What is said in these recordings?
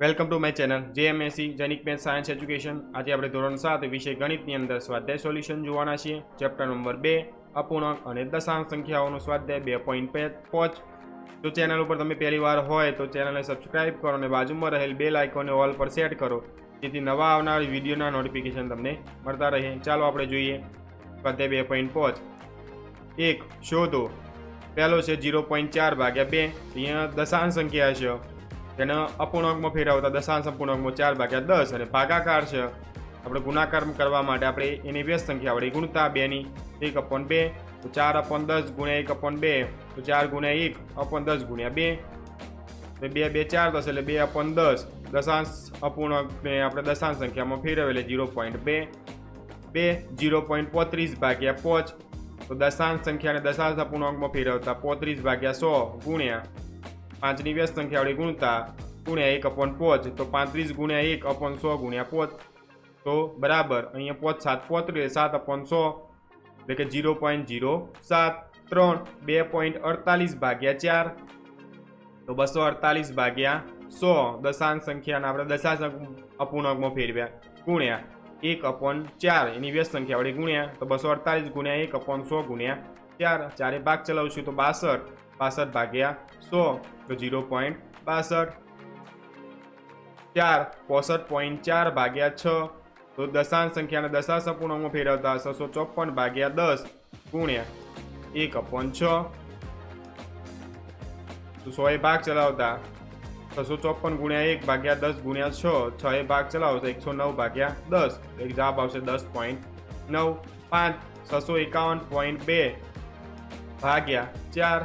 Welcome to my channel JMSC Jenik math science education આજે આપણે ધોરણ સાત વિષય ગણિતની અંદર સ્વાધ્યાય સોલ્યુશન જોવાના છીએ. ચેપ્ટર નંબર બે, અપૂર્ણાંક અને દશાંશ સંખ્યાઓનો સ્વાધ્યાય, બે પોઈન્ટ પાંચ. જો ચેનલ ઉપર તમે પહેલી વાર હોય તો ચેનલને સબસ્ક્રાઇબ કરો અને બાજુમાં રહેલ બે લાઇકોને ઓલ પર સેટ કરો. જેથી નવા આવનાર વિડીયોના નોટિફિકેશન તમને મળતા રહે. ચાલો આપણે જોઈએ. સ્વાધ્યાય બે પોઈન્ટ પાંચ. એક, શોધો. પહેલો છે જીરો પોઈન્ટ ચાર ભાગ્યા બે. અહીંયા દશાંશ સંખ્યા છે. તેને અપૂર્ણાંકમાં ફેરવતા દશાંશ અપૂર્ણાંકમાં ચાર ભાગ્યા દસ અને ભાગાકાર છે. આપણે ગુણાકાર કરવા માટે આપણે એની વ્યસ્ત સંખ્યા વડે ગુણતા બેની. એક અપોન બે, તો ચાર અપોન દસ ગુણ્યા એક અપોન બે, તો ચાર ગુણ્યા એક અપોન દસ ગુણ્યા બે. તો બે બે, ચાર દસ એટલે બે અપોન દસ. દશાંશ અપૂર્ણાંકને આપણે દશાંશ સંખ્યામાં ફેરવે એટલે જીરો પોઈન્ટ બે. બે જીરો પોઈન્ટ પોત્રીસ ભાગ્યા પાંચ. તો દશાંશ સંખ્યાને દશાંશ અપૂર્ણાંકમાં ફેરવતા પોત્રીસ ભાગ્યા સો ગુણ્યા પાંચની વ્યસ્ત સંખ્યા વડે ગુણતા ગુણ્યા એક અપોન પોચ, તો પાંત્રીસ ગુણ્યા એક અપોન સો ગુણ્યા પોચ. તો બરાબર, અહીંયા પોચ સાત પોત્રીસ સાત અપોન સો, એટલે કે જીરો પોઈન્ટ જીરો સાત. ત્રણ, બે પોઈન્ટ અડતાલીસ ભાગ્યા ચાર. તો બસો અડતાલીસ ભાગ્યા સો. દશાંશ સંખ્યાના આપણે દશાંશ અપૂર્ણાંકમાં ફેરવ્યા. ગુણ્યા એક અપોન ચાર, એની વ્યસ્ત સંખ્યા વડે ગુણ્યા, તો બસો અડતાલીસ ગુણ્યા એક અપોન સો ગુણ્યા ચાર. ચારે ભાગ ચલાવશું તો બાસઠ બાસઠ ભાગ્યા સો. તો જીરો પોઈન્ટ બાસઠ. ચાર, પોસઠ પોઈન્ટ ચાર ભાગ્યા છ. તો દશાંશ સંખ્યાને દશાંશ અપૂર્ણાંકમાં ફેરવતા છસો ચોપન ભાગ્યા દસ ગુણ્યા એક અપોન છ. તો એ ભાગ ચલાવતા છસો ચોપન ગુણ્યા એક ભાગ્યા દસ ગુણ્યા છ. છ એ ભાગ ચલાવો તો એકસો નવ ભાગ્યા દસ. એક જવાબ આવશે દસ પોઈન્ટ નવ પાંચ. છસો એકાવન પોઈન્ટ બે ભાગ્યા ચાર.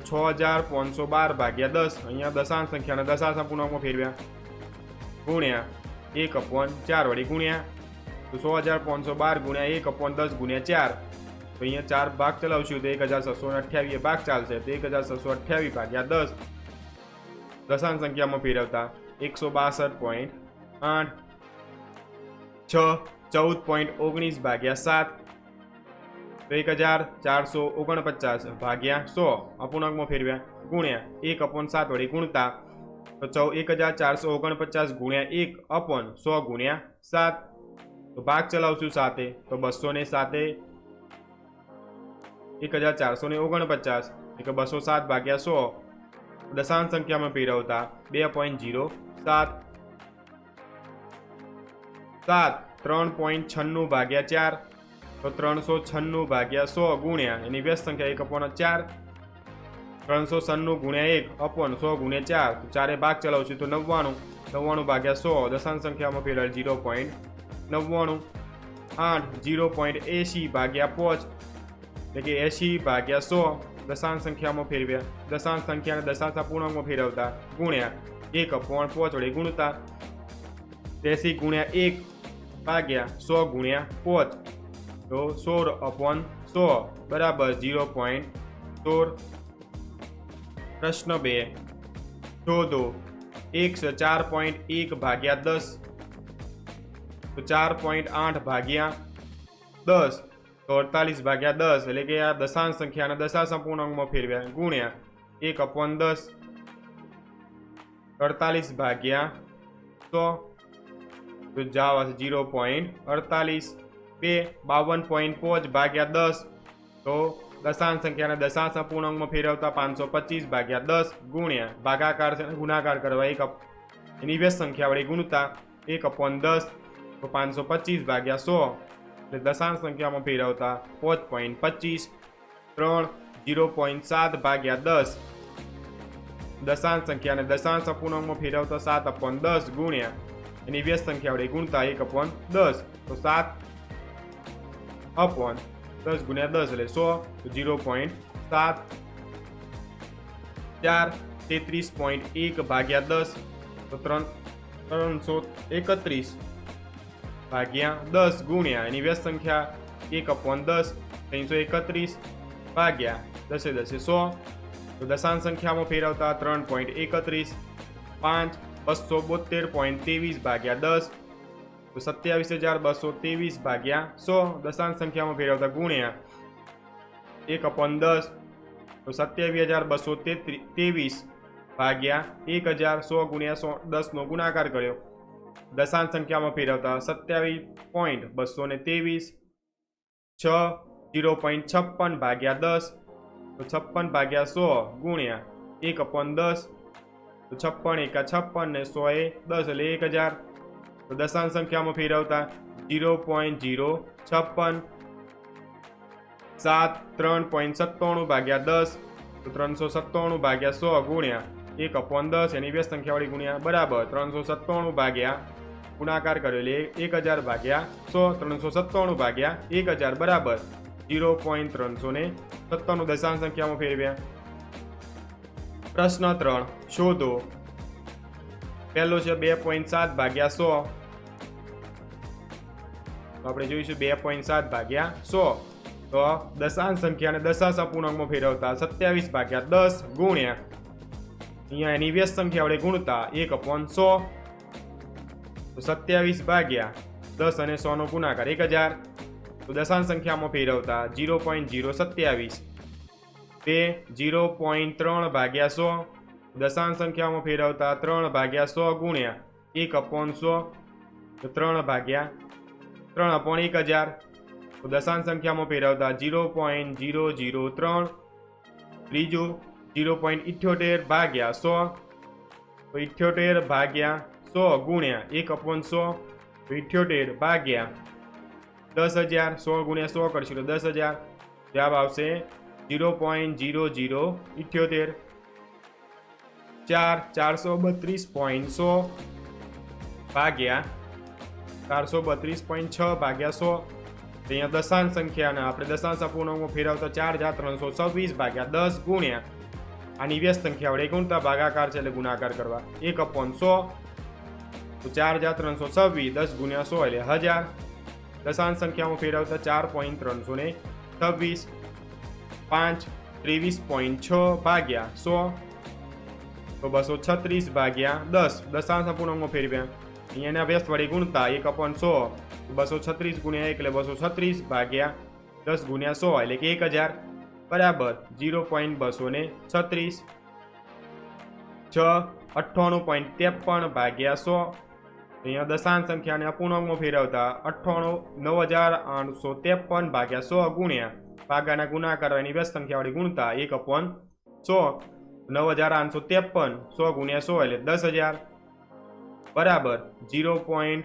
છ હજાર પાંચસો બાર ભાગ્યા દસ અહીંયા દશાંશ સંખ્યાને દશાંશ અપૂર્ણાંકમાં ફેરવ્યા ગુણ્યા એક અપોન ચાર વળી ગુણ્યા તો સો હજાર પાંચસો બાર ગુણ્યા એક અપોન દસ ગુણ્યા ચાર તો અહીંયા ચાર ભાગ ચલાવશું તો એક હજાર છસો અઠ્યાવીસ ભાગ ચાલશે તો એક હજાર છસો અઠ્યાવીસ ભાગ્યા દસ દશાંશ સંખ્યામાં ફેરવતા એકસો બાસઠ પોઈન્ટ આઠ છ ચૌદ પોઈન્ટ ઓગણીસ ભાગ્યા સાત તો એક હજાર ચારસો ઓગણપચાસ ભાગ્યા સો. અપૂર્ણાંકમાં ફેરવ્યા. ગુણ્યા એક અપોન સાત વડે ગુણતા. તો ચૌ એક હજાર ચારસો ઓગણપચાસ ગુણ્યા એક અપોન સો ગુણ્યા સાત. તો ભાગ ચલાવશું સાથે. તો બસો ને સાથે એક હજાર ચારસો ને ઓગણપચાસ. એટલે બસો સાત ભાગ્યા સો. દશાંશ સંખ્યામાં ફેરવતા બે પોઈન્ટ જીરો સાત. સાત, ત્રણ પોઈન્ટ છન્નું ભાગ્યા ચાર. તો ત્રણસો છન્નું ભાગ્યા સો ગુણ્યા. એની વ્યસ્ત સંખ્યા એક અપોન ચાર. ત્રણસો છન્નું ગુણ્યા એક અપોન સો ગુણ્યા ચાર. તો ચારે ભાગ ચલાવશું તો નવ્વાણું. નવ્વાણું ભાગ્યા સો, દશાંશ સંખ્યામાં ફેરવાય જીરો પોઈન્ટ નવ્વાણું. આઠ જીરો પોઈન્ટ એંશી ભાગ્યા પોચ. એટલે કે એંશી ભાગ્યા સો, દશાંશ સંખ્યામાં ફેરવ્યા. દશાંશ સંખ્યાને દશાંશ અપૂર્ણાંકમાં ફેરવતા ગુણ્યા એક અપોન પોચ વડે ગુણતા. એંશી ગુણ્યા એક ભાગ્યા સો ગુણ્યા પોચ. તો સોળ અપોન સો બરાબર જીરો પોઈન્ટ સોળ પ્રશ્ન બે શોધો એકસો ચાર પોઈન્ટ એક ભાગ્યા દસ તો ચાર પોઈન્ટ આઠ ભાગ્યા દસ તો અડતાલીસ ભાગ્યા દસ એટલે કે આ દશાંશ સંખ્યાના દશાંશ અપૂર્ણાંકમાં ફેરવ્યા ગુણ્યા એક અપોન દસ અડતાલીસ ભાગ્યા સો તો જવાબ આવશે જીરો પોઈન્ટ અડતાલીસ બે, બાવન પોઈન્ટ પાંચ ભાગ્યા દસ. તો દશાંશ સંખ્યાના દશાંશ અપૂર્ણાંકમાં ફેરવતા પાંચસો પચીસ ભાગ્યા દસ ગુણ્યા ભાગાકાર ગુણાકાર કરવા એક એની વ્યસ્ત સંખ્યા વડે ગુણતા એક અપોન દસ, તો પાંચસો પચીસ ભાગ્યા સો. એટલે દશાંશ સંખ્યામાં ફેરવતા પાંચ પોઈન્ટ પચીસ, ત્રણ જીરો પોઈન્ટ સાત ભાગ્યા દસ. દશાંશ સંખ્યાને દશાંશ અપૂર્ણાંકમાં ફેરવતા સાત અપોન દસ ગુણ્યા એની વ્યસ્ત સંખ્યા વડે ગુણતા એક અપોન દસ. તો સાત અપોન દસ ગુણ્યા દસ એટલે સો જીરો પોઈન્ટ સાત, ચાર, તેત્રીસ પોઈન્ટ એક ભાગ્યા દસ, તો ત્રણ, ત્રણસો એકત્રીસ ભાગ્યા દસ ગુણ્યા. એની વ્યસ્ત સંખ્યા એક અપોન દસ, ત્રણસો એકત્રીસ ભાગ્યા દસે દસે સો. તો દશાંશ સંખ્યામાં ફેરવતા ત્રણ પોઈન્ટ એકત્રીસ, પાંચ, બસો બોતેર પોઈન્ટ ત્રેવીસ ભાગ્યા દસ તો સત્યાવીસ હજાર બસો ત્રેવીસ ભાગ્યા સો દશાંશ સંખ્યામાં ફેરવતા ગુણ્યા એક અપોન દસ. તો સત્યાવીસ હજાર બસો ત્રેવીસ ભાગ્યા એક હજાર સો ગુણ્યા સો દસનો ગુણાકાર કર્યો. દશાંશ સંખ્યામાં ફેરવતા સત્યાવીસ પોઈન્ટ બસો ને ત્રેવીસ. છ જીરો પોઈન્ટ છપ્પન ભાગ્યા દસ. તો છપ્પન ભાગ્યા સો ગુણ્યા એક અપોન દસ. તો છપ્પન એકા છપ્પન ને સો એ દસ એટલે એક હજાર. તો દશાંશ સંખ્યામાં ફેરવતા જીરો પોઈન્ટ જીરો છપ્પન, સાત, ત્રણ પોઈન્ટ સત્તાણું ભાગ્યા દસ, તો ત્રણસો સત્તાણું ભાગ્યા સો ગુણ્યા એક અપોન દસ, એની બે સંખ્યાવાળી ગુણ્યા બરાબર ત્રણસો સત્તાણું ભાગ્યા ગુણાકાર કર્યો એટલે એક હજાર ભાગ્યા સો, ત્રણસો સત્તાણું ભાગ્યા એક હજાર બરાબર જીરો પોઈન્ટ ત્રણસો ને સત્તાણું દશાંશ સંખ્યામાં ફેરવ્યા. પ્રશ્ન ત્રણ, શોધો. પહેલો છે બે પોઈન્ટ સાત ભાગ્યા સો તો આપણે જોઈશું બે પોઈન્ટ સાત ભાગ્યા સો. તો દશાંશ સંખ્યાને દશાંશ અપૂર્ણાંકમાં ફેરવતા સત્યાવીસ ભાગ્યા દસ ગુણ્યા. અહીંયા એની વ્યસ્ત સંખ્યા આપણે ગુણતા એક અપોન સો. તો સત્યાવીસ ભાગ્યા દસ અને સોનો ગુણાકાર એક હજાર. તો દશાંશ સંખ્યામાં ફેરવતા જીરો પોઈન્ટ જીરો સત્યાવીસ. બે જીરો પોઈન્ટ ત્રણ ભાગ્યા સો. દશાંશ સંખ્યામાં ફેરવતા ત્રણ ભાગ્યા સો ગુણ્યા એક અપોન સો. તો ત્રણ ભાગ્યા ત્રણ અપોણ એક હજાર. તો સંખ્યામાં ફેરવતા જીરો પોઈન્ટ જીરો જીરો ત્રણ. ત્રીજું જીરો પોઈન્ટ ઇઠ્યોતેર ભાગ્યા સો. તો ઇઠ્યોતેર ભાગ્યા સો ગુણ્યા એક અપોન સો. તો ઇઠ્યોતેર ભાગ્યા દસ હજાર. સો ગુણ્યા સો કરશું તો દસ હજાર. જવાબ આવશે જીરો પોઈન્ટ જીરો જીરો ઇઠ્યોતેર. ચાર ચારસો બત્રીસ પોઈન્ટ સો. ભાગ્યા ચારસો બત્રીસ પોઈન્ટ છ ભાગ્યા સો. અહીંયા દશાંશ સંખ્યાને આપણે દશાંશ અપૂર્ણાંકમાં ફેરવતા ચાર હજાર ત્રણસો છવ્વીસ ભાગ્યા દસ ગુણ્યા આની વ્યસ્ત સંખ્યા વડે ગુણતા ભાગાકાર છે એટલે ગુણાકાર કરવા. એક અપોન સો. તો ચાર હજાર ત્રણસો છવ્વીસ, દસ ગુણ્યા સો એટલે હજાર. દશાંશ સંખ્યામાં ફેરવતા ચાર પોઈન્ટ ત્રણસો ને છવ્વીસ. પાંચ, ત્રેવીસ પોઈન્ટ છ ભાગ્યા સો. તો બસો છત્રીસ ભાગ્યા દસ. દશાંશ અપૂર્ણાંકમાં ફેરવ્યા. અહીંયાના વ્યસ્ત વડે ગુણતા એક અપોન સો, બસો છત્રીસ ગુણ્યા એટલે બસો છત્રીસ ભાગ્યા દસ ગુણ્યા સો, એટલે કે એક હજાર. બરાબર જીરો પોઈન્ટ બસો ને છત્રીસ. છ, અઠ્ઠાણું પોઈન્ટ ત્રેપન ભાગ્યા સો. અહીંયા દશાંશ સંખ્યાને અપૂર્ણાંકમાં ફેરવતા અઠ્ઠાણું, નવ હજાર આઠસો ત્રેપન ભાગ્યા સો ગુણ્યા. ભાગાના ગુણાકાર એની વ્યસ્ત સંખ્યા વડે ગુણતા એક અપોન સો. નવ હજાર આઠસો ત્રેપન, સો ગુણ્યા સો એટલે દસ હજાર. બરાબર જીરો પોઈન્ટ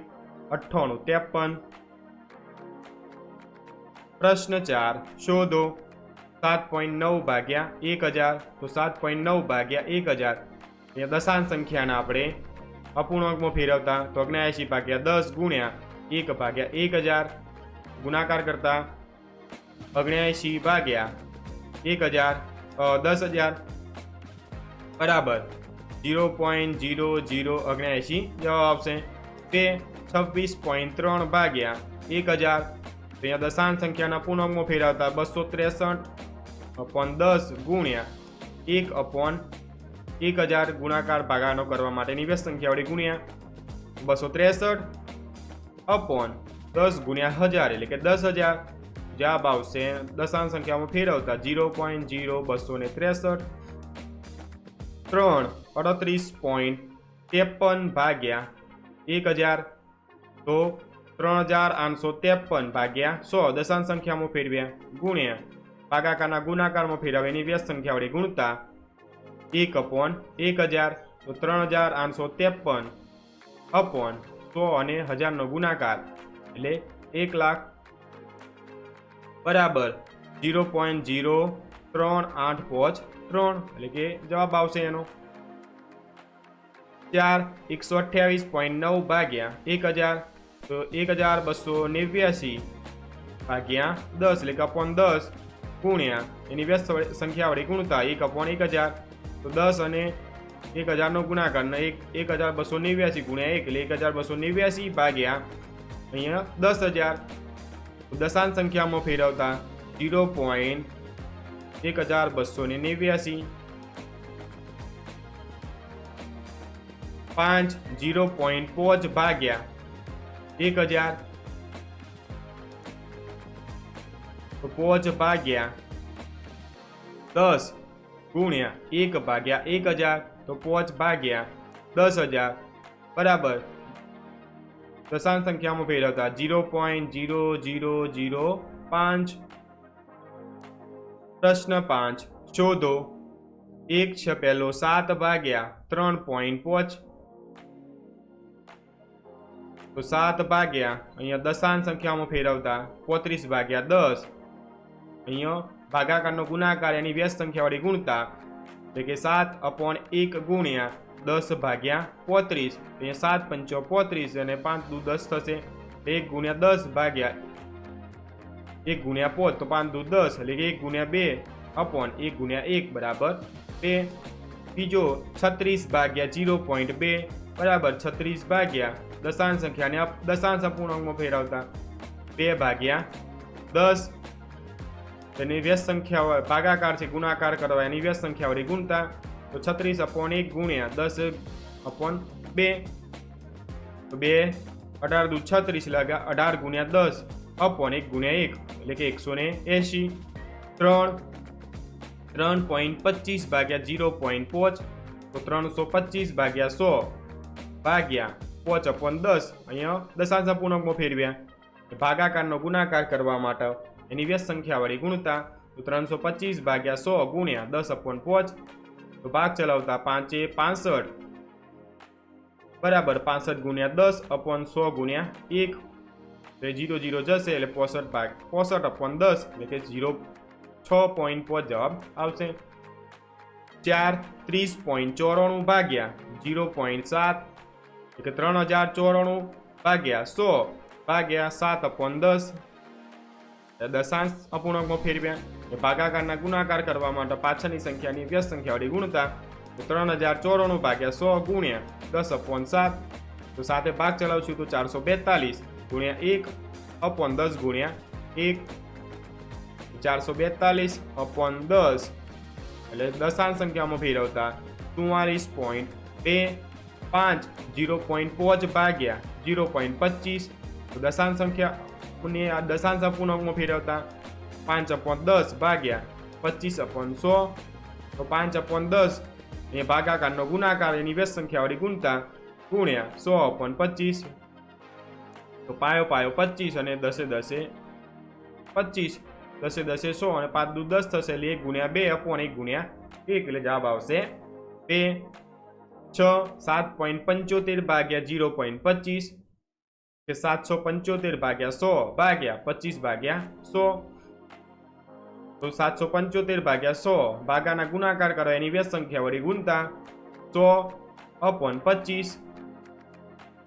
અઠ્ઠાણું. ત્રેપન. પ્રશ્ન ચાર, શોધો. સાત પોઈન્ટ નવ ભાગ્યા એક હજાર. તો સાત પોઈન્ટ નવ ભાગ્યા એક હજાર. એ દશાંશ સંખ્યાના આપણે અપૂર્ણાંકમાં ફેરવતા તો અગ્નાએંશી ભાગ્યા દસ ગુણ્યા એક ભાગ્યા એક હજાર. ગુણાકાર કરતા અગ્નાએંશી ભાગ્યા એક હજાર દસ હજાર. બરાબર. જીરો પોઈન્ટ જીરો જીરો ઓગણએંશી જવાબ આવશે તે છવ્વીસ પોઈન્ટ ત્રણ ભાગ્યા એક હજાર. અહીંયા દશાંશ સંખ્યાના પૂર્ણાંકમાં ફેરવતા બસો ત્રેસઠ અપોન દસ ગુણ્યા એક અપોન એક હજાર ગુણાકાર ભાગાનો કરવા માટેની વ્યસ્ત સંખ્યા વડે ગુણ્યા બસો ત્રેસઠ અપોન દસ ગુણ્યા હજાર એટલે કે દસ હજાર. જવાબ આવશે દશાંશ સંખ્યામાં ફેરવતા જીરો પોઈન્ટ જીરો બસો ત્રેસઠ ત્રણ અડત્રીસ પોઈન્ટ ત્રેપન ભાગ્યા એક હજાર. તો ત્રણ હજાર આઠસો ત્રેપન ભાગ્યા સો. દશાંશ સંખ્યામાં ફેરવ્યા. ગુણ્યા. ભાગાકારના ગુણાકારમાં ફેરવ્યા. એની વ્યસ્ત સંખ્યા વડે ગુણતા એક અપોન એક હજાર. તો ત્રણ હજાર આઠસો ત્રેપન અપોન સો અને હજારનો ગુણાકાર. એટલે એક લાખ બરાબર. ઝીરો પોઈન્ટ જીરો ત્રણ, આઠ પાંચ ત્રણ, એટલે કે જવાબ આવશે એનો. ચાર, એકસો અઠ્યાવીસ પોઈન્ટ નવ ભાગ્યા એક હજાર. તો એક હજાર બસો નેવ્યાસી ભાગ્યા દસ, એટલે કે અપોન દસ ગુણ્યા, એની વ્યસ્ત સંખ્યા વડે ગુણતા એક અપોન એક હજાર. તો દસ અને એક હજારનો ગુણાકાર ને એક એક હજાર બસો નેવ્યાસી ગુણ્યા એક, એટલે એક હજાર બસો નેવ્યાસી ભાગ્યા અહીંયા દસ હજાર. દશાંશ સંખ્યામાં ફેરવતા ઝીરો પોઈન્ટ એક હજાર બસો ને નેવ્યાસી પાંચ જીરો પોઈન્ટ પાંચ ભાગ્યા એક હજાર તો પાંચ ભાગ્યા દસ ગુણ્યા એક ભાગ્યા એક હજાર તો પોચ ભાગ્યા દસ હજાર બરાબર દશાંશ સંખ્યામાં ફેરવતા zero point zero zero zero પાંચ પ્રશ્ન પાંચ, શોધો. એક છે પહેલો સાત ભાગ્યા ત્રણ પોઈન્ટ પોચ. તો સાત ભાગ્યા, અહીંયા દશાંશ સંખ્યામાં ફેરવતા પોત્રીસ ભાગ્યા દસ. અહીંયા ભાગાકારનો ગુણાકાર, એની વ્યસ્ત સંખ્યાવાળી ગુણતા, એટલે કે સાત અપોન એક ગુણ્યા દસ ભાગ્યા પોત્રીસ. અહીંયા સાત પંચો પોત્રીસ અને પાંચ દુ દસ થશે. એક ગુણ્યા દસ ભાગ્યા એક ગુણ્યા પોત તો પાંચ દુ દસ એટલે કે એક ગુણ્યા બે અપોન એક ગુણ્યા એક બરાબર બે. બીજો છત્રીસ ભાગ્યા જીરો પોઈન્ટ બે બરાબર છત્રીસ ભાગ્યા દશાંશ સંખ્યાને દશાંશ અપૂર્ણાંકમાં ફેરવતા બે ભાગ્યા દસ. તેની વ્યસ્ત સંખ્યા હોય, ભાગાકાર છે, ગુણાકાર કરવા એની વ્યસ્ત સંખ્યા વડે ગુણતા, તો છત્રીસ અપોન એક ગુણ્યા દસ અપોન બે. બે અઢાર દુ છત્રીસ લાગ્યા અઢાર ગુણ્યા દસ અપોન એક ગુણ્યા એક. એટલે કે એકસો ને એંશી, ત્રણ ત્રણ પોઈન્ટ પચીસ ભાગ્યા જીરો પોઈન્ટ પોચ, તો ત્રણસો પચીસ ભાગ્યા સો ભાગ્યા પોચ અપોન દસ, અહીંયા દશાંશ પૂર્ણકમાં ફેરવ્યા. ભાગાકારનો ગુણાકાર કરવા માટે એની વ્યસ્ત સંખ્યાવાળી ગુણતા, તો ત્રણસો પચીસ ભાગ્યા સો ગુણ્યા દસ અપોન પોચ, તો ભાગ ચલાવતા પાંચે પાંસઠ, બરાબર પાંસઠ ગુણ્યા દસ અપોન સો ગુણ્યા એક એટલે જીરો જીરો જશે એટલે પોસઠ ભાગ પોસઠ અપોન દસ એટલે કે જીરો છ પોઈન્ટ પાંચ જવાબ આવશે. ચાર ત્રીસ પોઈન્ટ ચોરાણું ભાગ્યા જીરો પોઈન્ટ સાત એટલે કે ત્રણ હજાર ચોરાણું ભાગ્યા સો ભાગ્યા સાત અપોન દસ. દશાંશ અપૂર્ણાંકમાં ફેરવ્યા. એ ભાગાકારના ગુણાકાર કરવા માટે પાછળની સંખ્યાની વ્યસ્ત સંખ્યા વડે ગુણતા તો ત્રણ હજાર ચોરાણું ભાગ્યા સો ગુણ્યા દસ અપોન સાત. તો સાથે ભાગ ચલાવશું તો ચારસો બેતાલીસ. ગુણ્યા એક અપોન દસ ગુણ્યા એક. ચારસો બેતાલીસ અપોન દસ. એટલે દશાંશ સંખ્યામાં ફેરવતા ચુમ્માલીસ પોઈન્ટ બે પાંચ જીરો પોઈન્ટ પાંચ ભાગ્યા જીરો પોઈન્ટ પચીસ. દશાંશ સંખ્યાને આ દશાંશ અપૂર્ણાંકમાં ફેરવતા પાંચ અપોન દસ ભાગ્યા પચીસ અપોન સો. તો પાંચ અપોન દસ એ ભાગાકારનો ગુણાકાર એની વ્યસ્ત સંખ્યાવાળી ગુણતા ગુણ્યા સો અપોન પચીસ. તો પાયો પાયો પચીસ અને દસે દસે પચીસ દસે દસે સો અને પાંચ દુ દસ થશે એટલે એક ગુણ્યા બે અપોન એક ગુણ્યા એક એટલે જવાબ આવશે બે, છ, સાત પોઈન્ટ પંચોતેર ભાગ્યા જીરો પોઈન્ટ પચીસ કે સાતસો પંચોતેર ભાગ્યા સો ભાગ્યા પચીસ ભાગ્યા સો. તો સાતસો પંચોતેર ભાગ્યા સો ભાગાના ગુણાકાર કરો, એની વ્યસ્ત સંખ્યા વળી ગુણતા સો અપોન પચીસ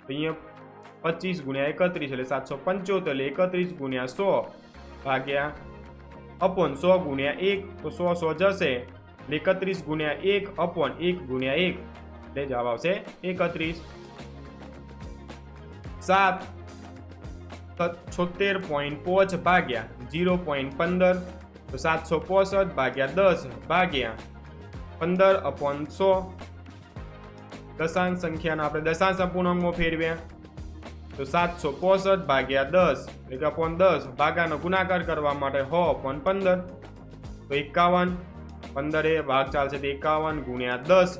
અહીંયા પચીસ ગુણ્યા એકત્રીસ એટલે સાતસો પંચોતેર એકત્રીસ ગુણ્યા સો ભાગ્યા અપોન સો ગુણ્યા એક, તો સો સો જશે. એટલે એકત્રીસ ગુણ્યા એક અપોન એક ગુણ્યા એક. એટલે જવાબ આવશે એકત્રીસ. સાત છોતેર પોઈન્ટ પોચ ભાગ્યા જીરો પોઈન્ટ પંદર, તો સાતસો પોસઠ ભાગ્યા દસ ભાગ્યા પંદર અપોન સો. દશાંશ સંખ્યાના આપણે દશાંશ અપૂર્ણાંકમાં ફેરવ્યા. તો સાતસો પોસઠ ભાગ્યા દસ, એટલે અપોન દસ, ભાગાનો ગુણાકાર કરવા માટે હો અપોન પંદર. તો એકાવન, પંદરે ભાગ ચાલશે તો એકાવન ગુણ્યા દસ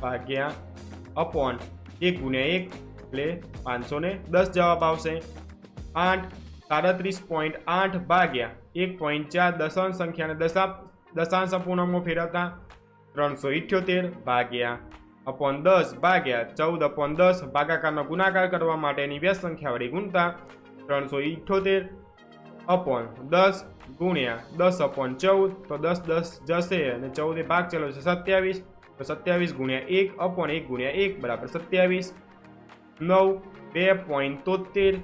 ભાગ્યા અપોન એક ગુણ્યા એક, એટલે પાંચસો ને દસ જવાબ આવશે. આઠ, સાડત્રીસ પોઈન્ટ આઠ ભાગ્યા એક પોઈન્ટ ચાર દશાંશ સંખ્યાને દશા દશાંશ અપૂર્ણાંકમાં ફેરવતા ત્રણસો ઇઠ્યોતેર ભાગ્યા અપોન દસ ભાગ્યા ચૌદ અપોન દસ ભાગાકારનો ગુણાકાર કરવા માટેની વ્યસ્ત સંખ્યા ગુણતા ત્રણસો ઇઠોતેર અપોન દસ ગુણ્યા દસ અપોન ચૌદ, તો દસ દસ જશે અને ચૌદે ભાગ ચલો છે સત્યાવીસ. તો સત્યાવીસ ગુણ્યા એક અપોન એક ગુણ્યા એક બરાબર સત્યાવીસ. નવ બે પોઈન્ટ તોતેર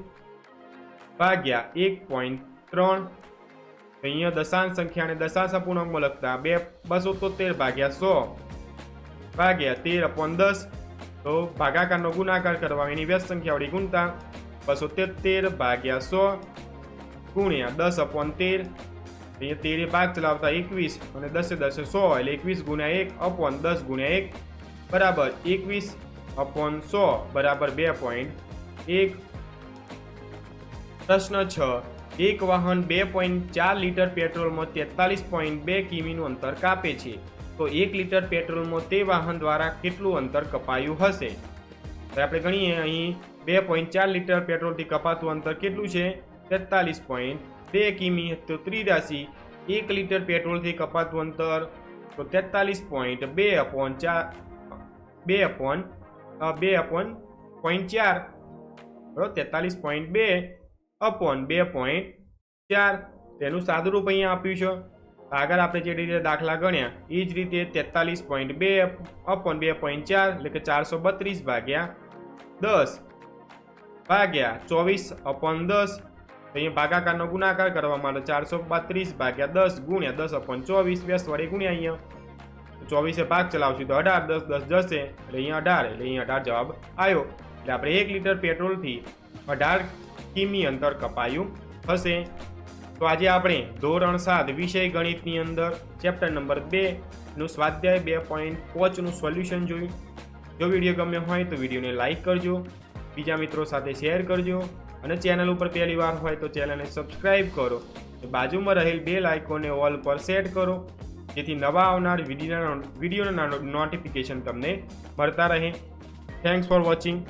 ભાગ્યા એક પોઈન્ટ ત્રણ. અહીંયા દશાંશ સંખ્યાને દશાંશ અપૂર્ણાંકમાં લખતા બે બસો તોતેર ભાગ્યા સો. ભાગ્યા તેર અપોન દસ તો ભાગાકારનો ગુણાકાર કરવા એની વ્યસ્ત સંખ્યા વળી ગુણતા બસો તેર ભાગ્યા સો ગુણ્યા દસ અપોન તેર અહીંયા તેરે ભાગ ચલાવતા એકવીસ અને દસે દસે સો એટલે એકવીસ ગુણ્યા એક અપોન દસ ગુણ્યા એક બરાબર એકવીસ અપોન સો બરાબર બે પોઈન્ટ એક પ્રશ્ન છ એક વાહન બે પોઈન્ટ ચાર લીટર પેટ્રોલમાં તેતાલીસ પોઈન્ટ બે કિમીનું અંતર કાપે છે તો એક લીટર પેટ્રોલમાં તે વાહન દ્વારા કેટલું અંતર કપાયું હશે? આપણે ગણીએ, અહીં બે પોઈન્ટ ચાર લીટર પેટ્રોલથી કપાતું અંતર કેટલું છે? તેતાલીસ પોઈન્ટ બે કિમી, તો ત્રિરાશી. એક લીટર પેટ્રોલથી કપાતું અંતર, તો તેતાલીસ પોઈન્ટ બે અપોન ચાર, બે અપોન બે અપોન પોઈન્ટ ચાર. બરાબર, તેતાલીસ પોઈન્ટ બે અપોન બે પોઈન્ટ ચાર. તેનું સાદુરૂપ અહીંયા આપ્યું છે. આગળ આપણે જે રીતે દાખલા ગણ્યા, એ જ રીતે તેતાલીસ પોઈન્ટ બે અપોન બે પોઈન્ટ ચાર, એટલે કે ચારસો બત્રીસ ભાગ્યા દસ, ભાગ્યા ચોવીસ અપોન દસ અહીંયા ભાગાકારનો ગુણાકાર કરવા માટે ચારસો બત્રીસ ભાગ્યા દસ ગુણ્યા દસ અપોન ચોવીસ વ્યસ વડે ગુણ્યા અહીંયા. ચોવીસે ભાગ ચલાવશું તો અઢાર, દસ દસ જશે, એટલે અહીંયા અઢાર, એટલે અહીંયા અઢાર જવાબ આવ્યો. એટલે આપણે એક લીટર પેટ્રોલથી અઢાર કિમી અંતર કપાયું હશે. તો આજે આપણે ધોરણ સાત વિષય ગણિતની અંદર ચેપ્ટર નંબર બે નું સ્વાધ્યાય બે પોઈન્ટ પાંચનું સોલ્યુશન જોયું. જો વીડિયો ગમ્યો હોય તો વિડીયોને લાઇક કરજો, બીજા મિત્રો સાથે શેર કરજો અને ચેનલ ઉપર પહેલી વાર હોય તો ચેનલને સબસ્ક્રાઈબ કરો. બાજુમાં રહેલ બેલ લાઇકોને ઓલ પર સેટ કરો, જેથી નવા આવનાર વિડીયોના વિડીયોના નોટિફિકેશન તમને મળતા રહે. Thanks for watching